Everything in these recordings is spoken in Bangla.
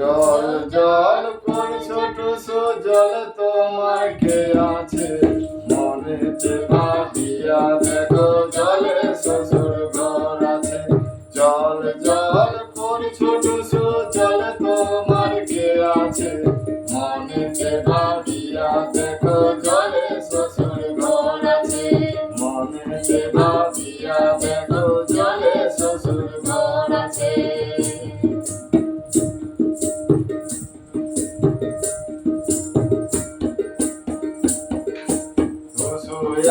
জল জল কোন ছোট জল তোমার কে আছে? মনেতে ভাবিয়া দেখো, জলে শ্বশুর ঘর আছে। জল জল কোন ছোট জল তোমার কে আছে? মনেতে ভাবিয়া দেখো, জলে শ্বশুর ঘর আছে। মনেতে ভাবিয়া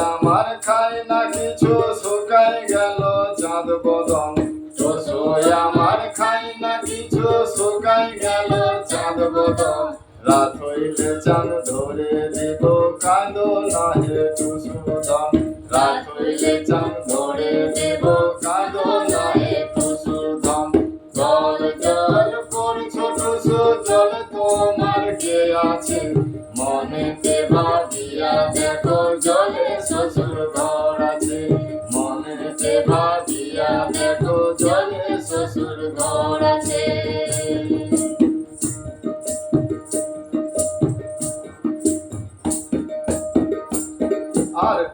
আমার খাই না কিছু শুকাই গেল চাঁদ বদন। রসুই আমার খাই না কিছু শুকাই গেল চাঁদ বদন। রাত হইলে চাঁদ ধরে দিব কাঁদ না হে টুসুদন রাত হইলে চাঁদ ধরে দিব কাঁদ না হে টুসুদন জল জল করছ টুসু, জল তোমার কে আছে? মনেতে ভাবিয়া দেখো আর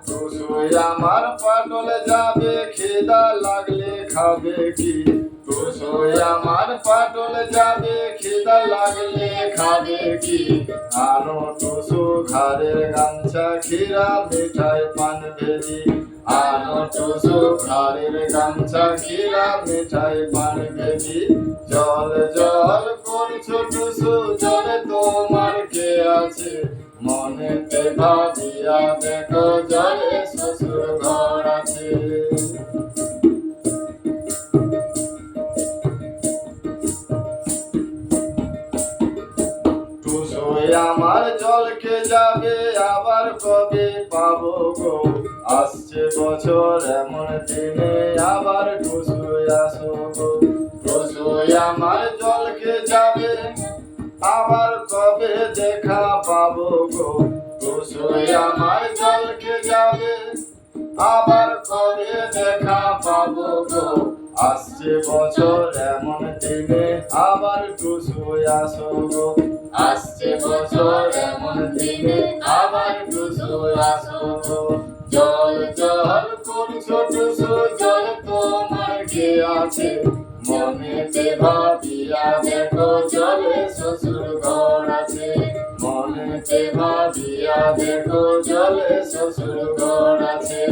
টুসুই আমার পাটলে যাবে, খিদা লাগলে খাবে কি? টুসুই আমার পাটলে যাবে, খিদা লাগলে খাবে কি? আনো টুসু ঘরের গামছা খিরা মিঠাই পান ভেজি আনো টুসু ঘরের গামছা খিরা মিঠাই পান ভেজি জল জল করছ টুসু জলে তোমার কে আছে মনেতে ভাবিয়া দেখো জলে শ্বশুর ঘর আছে আমার জলকে যাবে, আবার কবে পাবো গো? আসছে বছর, এমন দিনে আবার টুসুই আসো গো টুসুই আমার জলকে যাবে, আবার কবে দেখা পাবো গো? টুসুই আমার জলকে যাবে, আবার কবে দেখা পাবো গো? আসছে বছর, এমন দিনে আবার টুসুই আসো আসছে বছর, এমন দিনে আবার টুসুই আসো কোন ছোট সুজন তোমার কে আছে মনেতে ভাবিয়া দেখো জলে শ্বশুর ঘর আছে। মনেতে ভাবিয়া দেখো জলে শ্বশুর ঘর আছে।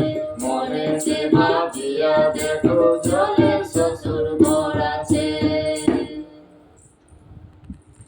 মনেতে ভাবিয়া দেখো জলে